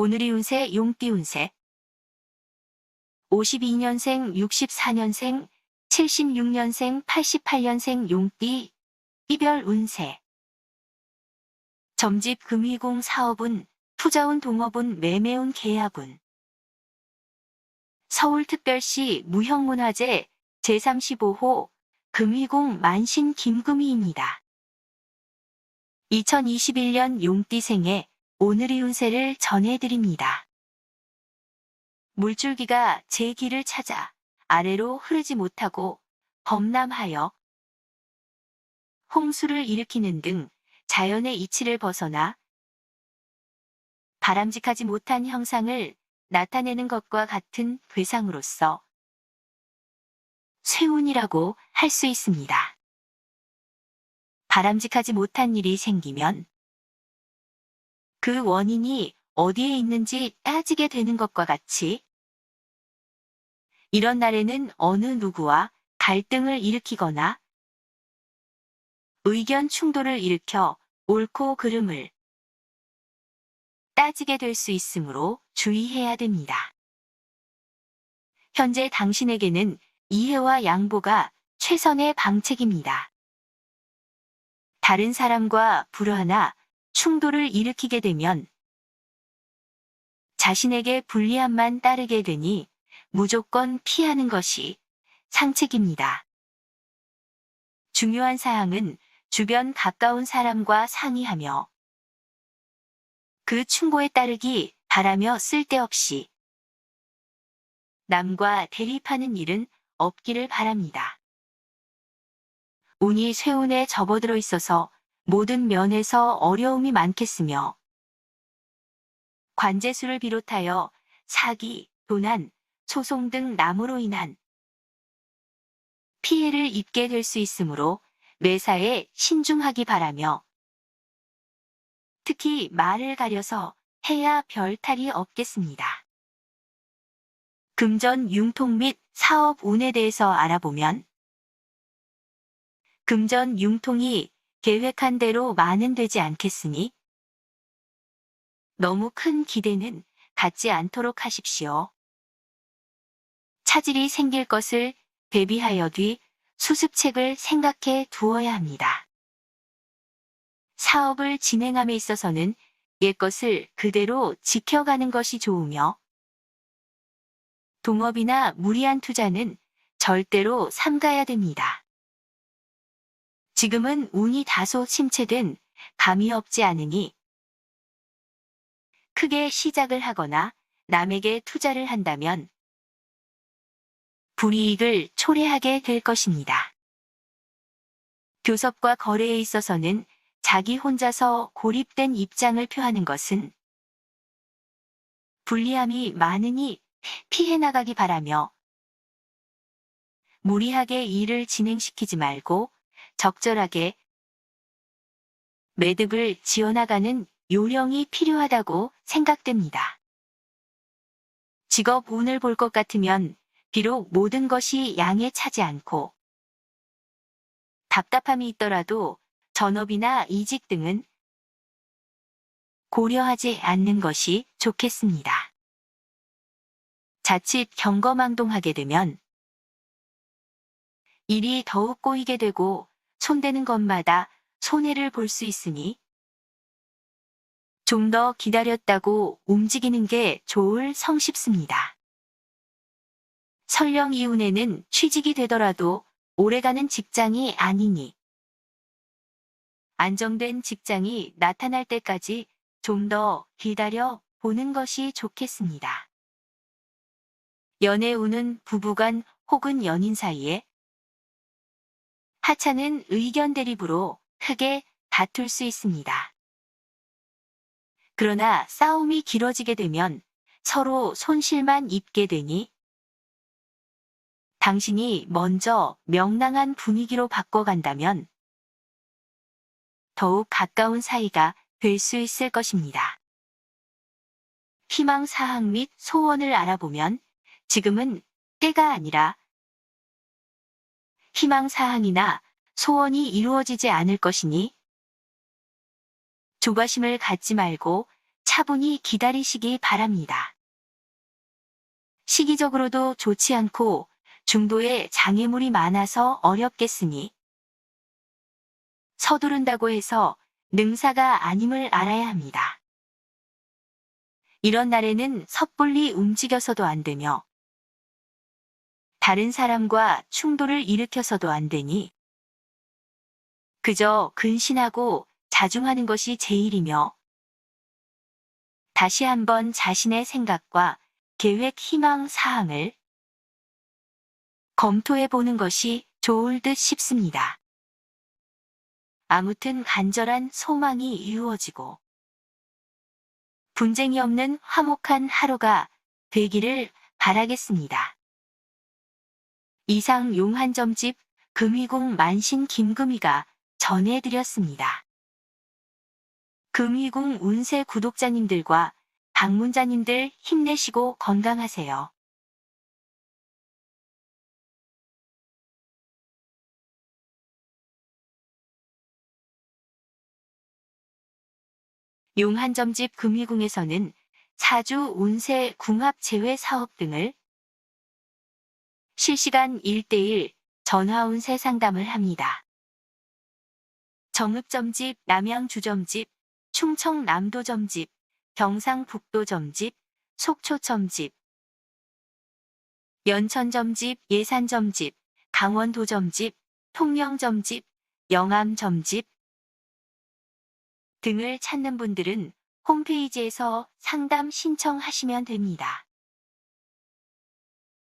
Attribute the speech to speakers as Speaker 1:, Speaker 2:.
Speaker 1: 오늘이 운세 용띠 운세. 52년생, 64년생, 76년생, 88년생 용띠 이별 운세. 점집 금위공 사업운, 투자운 동업운, 매매운 계약운. 서울특별시 무형문화재 제35호 금위공 만신 김금희입니다. 2021년 용띠생의 오늘의 운세를 전해드립니다. 물줄기가 제 길을 찾아 아래로 흐르지 못하고 범람하여 홍수를 일으키는 등 자연의 이치를 벗어나 바람직하지 못한 형상을 나타내는 것과 같은 괴상으로서 쇠운이라고 할 수 있습니다. 바람직하지 못한 일이 생기면 그 원인이 어디에 있는지 따지게 되는 것과 같이 이런 날에는 어느 누구와 갈등을 일으키거나 의견 충돌을 일으켜 옳고 그름을 따지게 될 수 있으므로 주의해야 됩니다. 현재 당신에게는 이해와 양보가 최선의 방책입니다. 다른 사람과 불화나 충돌을 일으키게 되면 자신에게 불리함만 따르게 되니 무조건 피하는 것이 상책입니다. 중요한 사항은 주변 가까운 사람과 상의하며 그 충고에 따르기 바라며 쓸데없이 남과 대립하는 일은 없기를 바랍니다. 운이 쇠운에 접어들어 있어서 모든 면에서 어려움이 많겠으며 관제수를 비롯하여 사기, 도난, 소송 등 남으로 인한 피해를 입게 될 수 있으므로 매사에 신중하기 바라며 특히 말을 가려서 해야 별 탈이 없겠습니다. 금전 융통 및 사업 운에 대해서 알아보면 금전 융통이 계획한 대로 만연되지 않겠으니 너무 큰 기대는 갖지 않도록 하십시오. 차질이 생길 것을 대비하여 뒤 수습책을 생각해 두어야 합니다. 사업을 진행함에 있어서는 옛것을 그대로 지켜가는 것이 좋으며 동업이나 무리한 투자는 절대로 삼가야 됩니다. 지금은 운이 다소 침체된 감이 없지 않으니 크게 시작을 하거나 남에게 투자를 한다면 불이익을 초래하게 될 것입니다. 교섭과 거래에 있어서는 자기 혼자서 고립된 입장을 표하는 것은 불리함이 많으니 피해 나가기 바라며 무리하게 일을 진행시키지 말고 적절하게 매듭을 지어나가는 요령이 필요하다고 생각됩니다. 직업 운을 볼 것 같으면 비록 모든 것이 양에 차지 않고 답답함이 있더라도 전업이나 이직 등은 고려하지 않는 것이 좋겠습니다. 자칫 경거망동하게 되면 일이 더욱 꼬이게 되고 손대는 것마다 손해를 볼 수 있으니 좀 더 기다렸다고 움직이는 게 좋을 성쉽습니다. 설령 이운에는 취직이 되더라도 오래가는 직장이 아니니 안정된 직장이 나타날 때까지 좀 더 기다려 보는 것이 좋겠습니다. 연애 운은 부부간 혹은 연인 사이에 하찮은 의견 대립으로 크게 다툴 수 있습니다. 그러나 싸움이 길어지게 되면 서로 손실만 입게 되니 당신이 먼저 명랑한 분위기로 바꿔간다면 더욱 가까운 사이가 될 수 있을 것입니다. 희망 사항 및 소원을 알아보면 지금은 때가 아니라 희망 사항이나 소원이 이루어지지 않을 것이니 조바심을 갖지 말고 차분히 기다리시기 바랍니다. 시기적으로도 좋지 않고 중도에 장애물이 많아서 어렵겠으니 서두른다고 해서 능사가 아님을 알아야 합니다. 이런 날에는 섣불리 움직여서도 안 되며 다른 사람과 충돌을 일으켜서도 안 되니 그저 근신하고 자중하는 것이 제일이며 다시 한번 자신의 생각과 계획 희망 사항을 검토해 보는 것이 좋을 듯 싶습니다. 아무튼 간절한 소망이 이루어지고 분쟁이 없는 화목한 하루가 되기를 바라겠습니다. 이상 용한점집 금희궁 만신 김금희가 전해드렸습니다. 금희궁 운세 구독자님들과 방문자님들 힘내시고 건강하세요. 용한점집 금희궁에서는 사주 운세 궁합 제외 사업 등을 실시간 1대1 전화 운세 상담을 합니다. 정읍점집, 남양주점집, 충청남도점집, 경상북도점집, 속초점집, 연천점집, 예산점집, 강원도점집, 통영점집, 영암점집 등을 찾는 분들은 홈페이지에서 상담 신청하시면 됩니다.